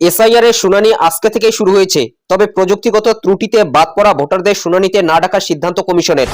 SIR এর শুনানি আজকে থেকে শুরু হয়েছে। তবে প্রযুক্তিগত ত্রুটিতে বাদ পড়া ভোটারদের শুনানিতে না ডাকার সিদ্ধান্ত কমিশনের।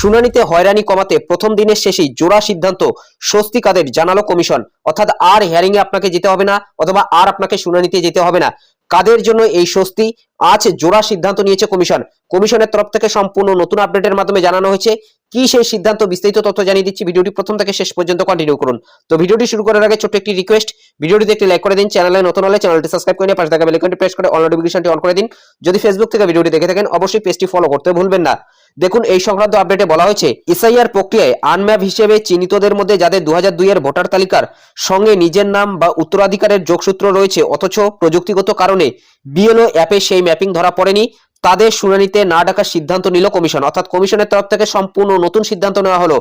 শুনানিতে হয়রানি কমাতে প্রথম দিনের শেষেই জোড়া সিদ্ধান্ত স্বস্তি কাদের জানালো কমিশন। অর্থাৎ আর হেয়ারিং এ আপনাকে যেতে হবে না, অথবা আর আপনাকে শুনানিতে যেতে হবে না। কাদের জন্য এই স্বস্তি? আজ জোড়া সিদ্ধান্ত নিয়েছে কমিশন। কমিশনের তরফ থেকে সম্পূর্ণ নতুন আপডেটের মাধ্যমে জানানো হয়েছে কি সেই সিদ্ধান্ত, বিস্তারিত তথ্য জানিয়ে দিচ্ছি। ভিডিওটি প্রথম থেকে শেষ পর্যন্ত কন্টিনিউ করুন। তো ভিডিওটি শুরু করার আগে ছোট্ট একটি রিকোয়েস্ট ভিডিওটি একটি লাইক করে দিন চ্যানেলে নতুন হলে চ্যানেলটি সাবস্ক্রাইব করে পাশে থাকা বেলাইকনটি প্রেস করে অল নোটিফিকেশনটি অন করে দিন। যদি ফেসবুক থেকে ভিডিওটি দেখে থাকেন, অবশ্যই পেজটি ফলো করতে ভুলবেন না। দেখুন, এই সংক্রান্ত আপডেটে বলা হয়েছে, এসআইআর প্রক্রিয়ায় আনম্যাপ হিসেবে চিহ্নিতদের মধ্যে যাদের দু এর ভোটার তালিকার সঙ্গে নিজের নাম বা উত্তরাধিকারের যোগসূত্র রয়েছে, অথচ প্রযুক্তিগত কারণে বিএলও অ্যাপে সেই ম্যাপিং ধরা পড়েনি, তাদের শুনানিতে না ডাকার সিদ্ধান্ত নিল কমিশন। অর্থাৎ কমিশনের তরফ থেকে সম্পূর্ণ নতুন সিদ্ধান্ত নেওয়া হলো।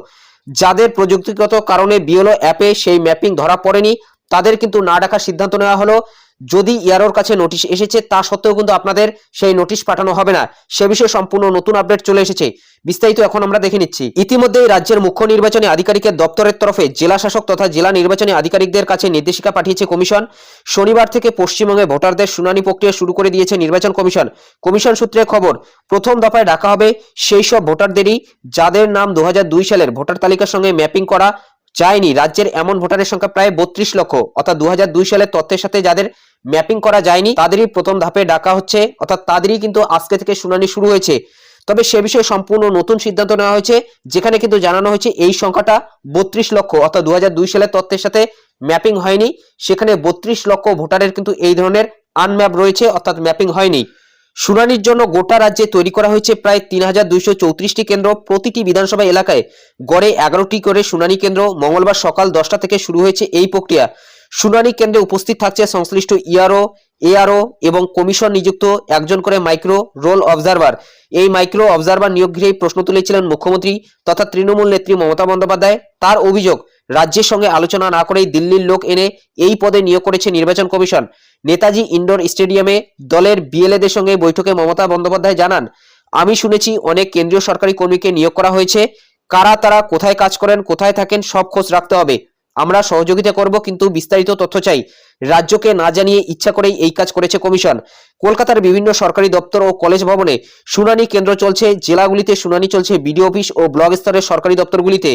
যাদের প্রযুক্তিগত কারণে বিএলও অ্যাপে সেই ম্যাপিং ধরা পড়েনি তাদের কিন্তু না ডাকার সিদ্ধান্ত নেওয়া হলো। যদি ইয়ারোর কাছে নোটিশ এসেছে, তা সত্ত্বেও কিন্তু আপনাদের সেই নোটিশ পাঠানো হবে না। সে বিষয়ে সম্পূর্ণ নতুন আপডেট চলে এসেছে। বিস্তারিত এখন আমরা দেখে নিচ্ছি। ইতিমধ্যেই রাজ্যের মুখ্য নির্বাচনী আধিকারিকের দপ্তরের তরফে জেলা শাসক তথা জেলা নির্বাচনী আধিকারিকদের কাছে নির্দেশিকা পাঠিয়েছে কমিশন। শনিবার থেকে পশ্চিমবঙ্গে ভোটারদের শুনানি প্রক্রিয়া শুরু করে দিয়েছে নির্বাচন কমিশন। কমিশন সূত্রে খবর, প্রথম দফায় ডাকা হবে সেই সব ভোটারদেরই যাদের নাম দু হাজার দুই সালের ভোটার তালিকার সঙ্গে ম্যাপিং করা যায়নি রাজ্যের এমন ভোটারের সংখ্যা প্রায় বত্রিশ লক্ষ। অর্থাৎ দু সালের তথ্যের সাথে যাদের ম্যাপিং করা যায়নি, তাদেরই প্রথম ধাপে ডাকা হচ্ছে। অর্থাৎ তাদেরই কিন্তু আজকে থেকে শুনানি শুরু হয়েছে। তবে সে বিষয়ে সম্পূর্ণ নতুন সিদ্ধান্ত নেওয়া হয়েছে, যেখানে কিন্তু জানানো হয়েছে এই সংখ্যাটা বত্রিশ লক্ষ। অর্থাৎ দু সালের তথ্যের সাথে ম্যাপিং হয়নি, সেখানে বত্রিশ লক্ষ ভোটারের কিন্তু এই ধরনের আনম্যাপ রয়েছে, অর্থাৎ ম্যাপিং হয়নি। শুনানির জন্য গোটা রাজ্যে তৈরি করা হয়েছে প্রায় তিন হাজার দুইশো চৌত্রিশটি কেন্দ্র। প্রতিটি বিধানসভা এলাকায় গড়ে এগারোটি করে শুনানি কেন্দ্র। মঙ্গলবার সকাল দশটা থেকে শুরু হয়েছে এই প্রক্রিয়া। শুনানি কেন্দ্রে উপস্থিত থাকছে সংশ্লিষ্ট ইআরও, এআরও এবং কমিশন নিযুক্ত একজন করে মাইক্রো রোল অবজারভার। এই মাইক্রো অবজারভার নিয়োগ ঘিরেই প্রশ্ন তুলেছিলেন মুখ্যমন্ত্রী তথা তৃণমূল নেত্রী মমতা বন্দ্যোপাধ্যায়। তার অভিযোগ রাজ্যের সঙ্গে আলোচনা না করেই দিল্লির লোক এনে এই পদে নিয়োগ করেছে নির্বাচন কমিশন। নেতাজি ইন্ডোর স্টেডিয়ামে দলের বিএলএদের সঙ্গে বৈঠকে মমতা বন্দ্যোপাধ্যায় জানান, আমি শুনেছি অনেক কেন্দ্রীয় সরকারি কর্মীকে নিয়োগ করা হয়েছে। কারা তারা, কোথায় কাজ করেন, কোথায় থাকেন, সব খোঁজ রাখতে হবে। আমরা সহযোগিতা করব, কিন্তু বিস্তারিত তথ্য চাই। রাজ্যকে না জানিয়ে ইচ্ছা করেই এই কাজ করেছে কমিশন। কলকাতার বিভিন্ন সরকারি দপ্তর ও কলেজ ভবনে শুনানি কেন্দ্র চলছে। জেলাগুলিতে শুনানি চলছে বিডিও অফিস ও ব্লক স্তরের সরকারি দপ্তরগুলিতে।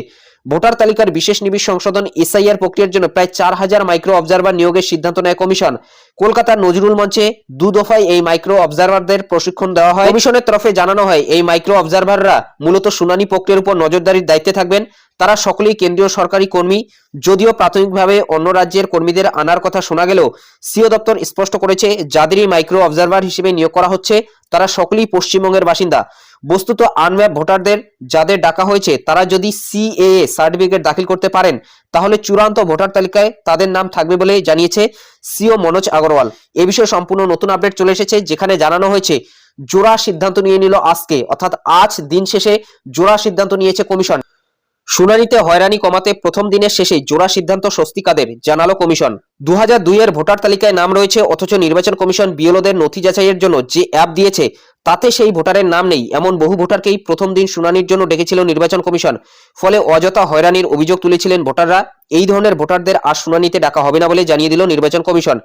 ভোটার তালিকার বিশেষ নিবিড় সংশোধন এসআইআর প্রক্রিয়ার জন্য প্রায় চার হাজার মাইক্রো অবজারভার নিয়োগের সিদ্ধান্ত নেয় কমিশন। কলকাতার নজরুল মঞ্চে দু দফায় এই মাইক্রো অবজারভারদের প্রশিক্ষণ দেওয়া হয়। কমিশনের তরফে জানানো হয়, এই মাইক্রো অবজারভাররা মূলত শুনানি প্রক্রিয়ার উপর নজরদারির দায়িত্বে থাকবেন। তারা সকলেই কেন্দ্রীয় সরকারি কর্মী, যদিও প্রাথমিকভাবে অন্য রাজ্যের কর্মীদের আনার কথা শোনা গেলেও সিও দপ্তর স্পষ্ট করেছে, যাদেরই মাইক্রো অবজারভার হিসেবে নিয়োগ করা হচ্ছে। তারা সকলেই পশ্চিমবঙ্গের বাসিন্দা। বস্তুত আনম্যাপ ভোটারদের যাদের ডাকা হয়েছে, তারা যদি সিএএ সার্টিফিকেট দাখিল করতে পারেন, তাহলে চূড়ান্ত ভোটার তালিকায় তাদের নাম থাকবে বলে জানিয়েছে সিও মনোজ আগরওয়াল। এ বিষয়ে সম্পূর্ণ নতুন আপডেট চলে এসেছে, যেখানে জানানো হয়েছে, জোড়া সিদ্ধান্ত নিয়ে নিল আজকে। অর্থাৎ আজ দিন শেষে জোড়া সিদ্ধান্ত নিয়েছে কমিশন। শুনানিতে হয়রানি কমাতে প্রথম দিনের শেষে জোড়া সিদ্ধান্ত স্বস্তিকাদের, জানালো কমিশন। দুই হাজার দুই এর ভোটার তালিকায় নাম রয়েছে, অথচ নির্বাচন কমিশন বিএলওদের নথি যাচাইয়ের জন্য যে অ্যাপ দিয়েছে, তাতে সেই ভোটারের নাম নেই। এমন বহু ভোটারকেই প্রথম দিন শুনানির জন্য ডেকেছিল নির্বাচন কমিশন। ফলে অযথা হয়রানির অভিযোগ তুলেছিলেন ভোটাররা। এই ধরনের ভোটারদের আর শুনানিতে ডাকা হবে না বলে জানিয়ে দিল নির্বাচন কমিশন।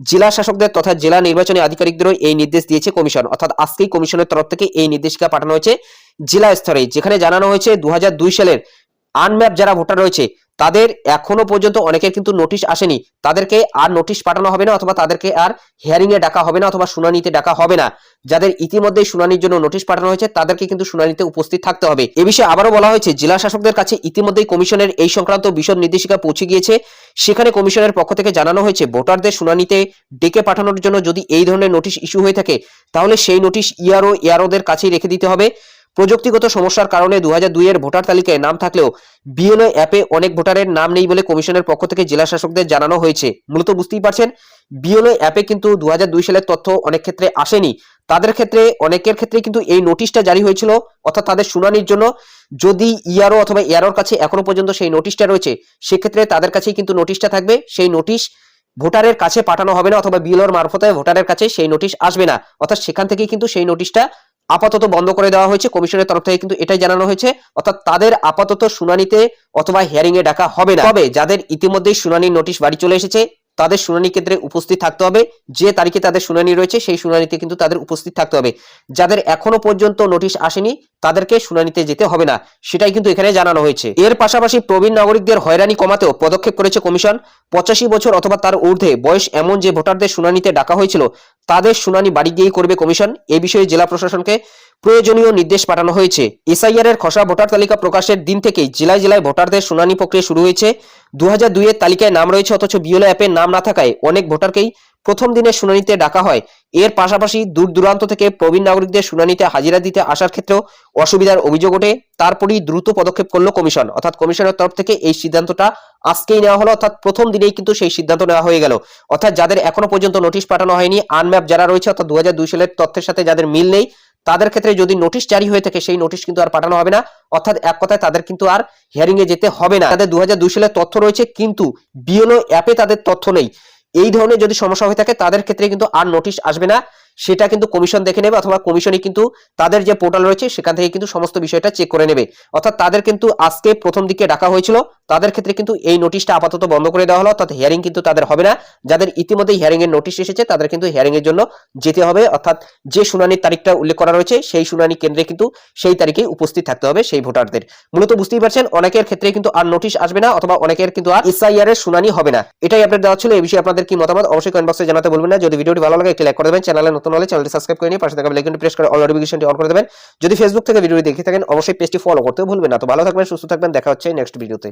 জেলা শাসকদের তথা জেলা নির্বাচনী আধিকারিকদেরও এই নির্দেশ দিয়েছে কমিশন। অর্থাৎ আজকেই কমিশনের তরফ থেকে এই নির্দেশিকা পাঠানো হয়েছে জেলা স্তরে, যেখানে জানানো হয়েছে দু হাজার দুই সালের আনম্যাপ যারা ভোটার রয়েছে, তাদের এখনও পর্যন্ত অনেকের কিন্তু নোটিশ আসেনি। তাদেরকে আর নোটিশ পাঠানো হবে না অথবা তাদেরকে আর হিয়ারিং এ ডাকা হবে না অথবা শুনানিতে ডাকা হবে না। যাদের ইতিমধ্যেই শুনানির জন্য নোটিশ পাঠানো হয়েছে, তাদেরকে কিন্তু শুনানিতে উপস্থিত থাকতে হবে। এ বিষয়ে আবারও বলা হয়েছে, জেলা শাসকদের কাছে ইতিমধ্যেই কমিশনের এই সংক্রান্ত বিশদ নির্দেশিকা পৌঁছে গিয়েছে। সেখানে কমিশনের পক্ষ থেকে জানানো হয়েছে, ভোটারদের শুনানিতে ডেকে পাঠানোর জন্য যদি এই ধরনের নোটিশ ইস্যু হয়ে থাকে, তাহলে সেই নোটিশ ইয়ারও ইয়ারোদের কাছেই রেখে দিতে হবে। প্রযুক্তিগত সমস্যার কারণে দুই হাজার দুই এর ভোটার তালিকায় নাম থাকলেও বিএলও অ্যাপে অনেক ভোটারের নাম নেই বলে কমিশনের পক্ষ থেকে জেলা শাসকদের জানানো হয়েছে। মূলত বুঝতেই পারছেন বিএলও অ্যাপে কিন্তু দুহাজার দুই সালের তথ্য অনেক ক্ষেত্রে আসেনি। তাদের ক্ষেত্রে, অনেকের ক্ষেত্রে কিন্তু এই নোটিশটা জারি হয়েছিল, অর্থাৎ তাদের শুনানির জন্য যদি ইয়ারও অথবা ইয়ারোর কাছে এখনও পর্যন্ত সেই নোটিশটা রয়েছে, সেক্ষেত্রে তাদের কাছেই কিন্তু নোটিশটা থাকবে। সেই নোটিশ ভোটারের কাছে পাঠানো হবে না, অথবা বিএলওর মারফতে ভোটারের কাছে সেই নোটিশ আসবে না। অর্থাৎ সেখান থেকেই কিন্তু সেই নোটিশটা আপাতত বন্ধ করে দেওয়া হয়েছে। কমিশনের তরফ থেকে কিন্তু এটাই জানানো হয়েছে। অর্থাৎ তাদের আপাতত শুনানিতে অথবা হিয়ারিং এ ডাকা হবে না। তবে যাদের ইতিমধ্যেই শুনানির নোটিশ বাড়ি চলে এসেছে তাদের শুনানি কেন্দ্রে উপস্থিত থাকতে হবে। যে তারিখে তাদের শুনানি রয়েছে, সেই শুনানিতে কিন্তু তাদের উপস্থিত থাকতে হবে। যাদের এখনও পর্যন্ত নোটিশ আসেনি, তাদেরকে শুনানিতে যেতে হবে না। সেটাই কিন্তু এখানে জানানো হয়েছে। এর পাশাপাশি প্রবীণ নাগরিকদের হয়রানি কমাতেও পদক্ষেপ করেছে কমিশন। পঁচাশি বছর অথবা তার ঊর্ধ্বে বয়স এমন যে ভোটারদের শুনানিতে ডাকা হয়েছিল, তাদের শুনানি বাড়ি গিয়েই করবে কমিশন। এ বিষয়ে জেলা প্রশাসনকে প্রয়োজনীয় নির্দেশ পাঠানো হয়েছে। এসআইআর এর খসড়া ভোটার তালিকা প্রকাশের দিন থেকেই জেলায় জেলায় ভোটারদের শুনানি প্রক্রিয়া শুরু হয়েছে। দু হাজার দুইয়ের তালিকায় নাম রয়েছে, অথচ বিওলো অ্যাপে নাম না থাকায় অনেক ভোটারকেই প্রথম দিনের শুনানিতে ডাকা হয়। এর পাশাপাশি দূর দূরান্ত থেকে প্রবীণ নাগরিকদের শুনানিতে হাজিরা দিতে আসার ক্ষেত্রেও অসুবিধার অভিযোগ ওঠে। তারপরই দ্রুত পদক্ষেপ করল কমিশন। অর্থাৎ কমিশনের তরফ থেকে এই সিদ্ধান্তটা আজকেই নেওয়া হলো, অর্থাৎ প্রথম দিনেই কিন্তু সেই সিদ্ধান্ত নেওয়া হয়ে গেল। অর্থাৎ যাদের এখনও পর্যন্ত নোটিশ পাঠানো হয়নি, আনম্যাপ যারা রয়েছে, অর্থাৎ দু সালের তথ্যের সাথে যাদের মিল নেই তাদের ক্ষেত্রে যদি নোটিশ জারি হয়ে থাকে, সেই নোটিশ কিন্তু আর পাঠানো হবে না। অর্থাৎ এক কথায় তাদের কিন্তু আর হিয়ারিং এ যেতে হবে না। তাদের দু সালের তথ্য রয়েছে, কিন্তু বিএলও অ্যাপে তাদের তথ্য নেই। এই ধরনের যদি সমস্যা হয়ে থাকে, তাদের ক্ষেত্রে কিন্তু আর নোটিশ আসবে না। সেটা কিন্তু কমিশন দেখে নেবে অথবা কমিশনই কিন্তু তাদের যে পোর্টাল রয়েছে, সেখান থেকে কিন্তু সমস্ত বিষয়টা চেক করে নেবে। অর্থাৎ তাদের কিন্তু আজকে প্রথম দিকে ডাকা হয়েছিল, তাদের ক্ষেত্রে কিন্তু এই নোটিশটা আপাতত বন্ধ করে দেওয়া হলো, অর্থাৎ হিয়ারিং কিন্তু তাদের হবে না। যাদের ইতিমধ্যে হিয়ারিং এর নোটিশ এসেছে, তাদের কিন্তু হিয়ারিং এর জন্য যেতে হবে। অর্থাৎ যে শুনানির তারিখটা উল্লেখ করা রয়েছে, সেই শুনানি কেন্দ্রে কিন্তু সেই তারিখে উপস্থিত থাকতে হবে সেই ভোটারদের। মূলত বুঝতেই পারছেন, অনেকের ক্ষেত্রে কিন্তু আর নোটিশ আসবে না, অথবা অনেকের কিন্তু আর এসআইআর এর শুনানি হবে না। এটাই আপডেট দেওয়া ছিল এই বিষয়ে আপনাদের কি মতামত অবশ্যই কমেন্ট বক্সে জানাতে বলবেন না। যদি ভিডিওটি ভালো লাগে, একটি লাইক করে দেবেন। চ্যানেলে নতুন হলে চ্যানেলটি সাবস্ক্রাইব করে নিয়ে পাশে থাকা বেল আইকনটি প্রেস করে অল নোটিফিকেশনটি অন করে দেবেন। যদি ফেসবুক থেকে ভিডিওটি দেখে থাকেন, অবশ্যই পেজটি ফলো করতে ভুলবেন না। তো ভালো থাকবেন, সুস্থ থাকবেন, দেখা হচ্ছে নেক্সট ভিডিওতে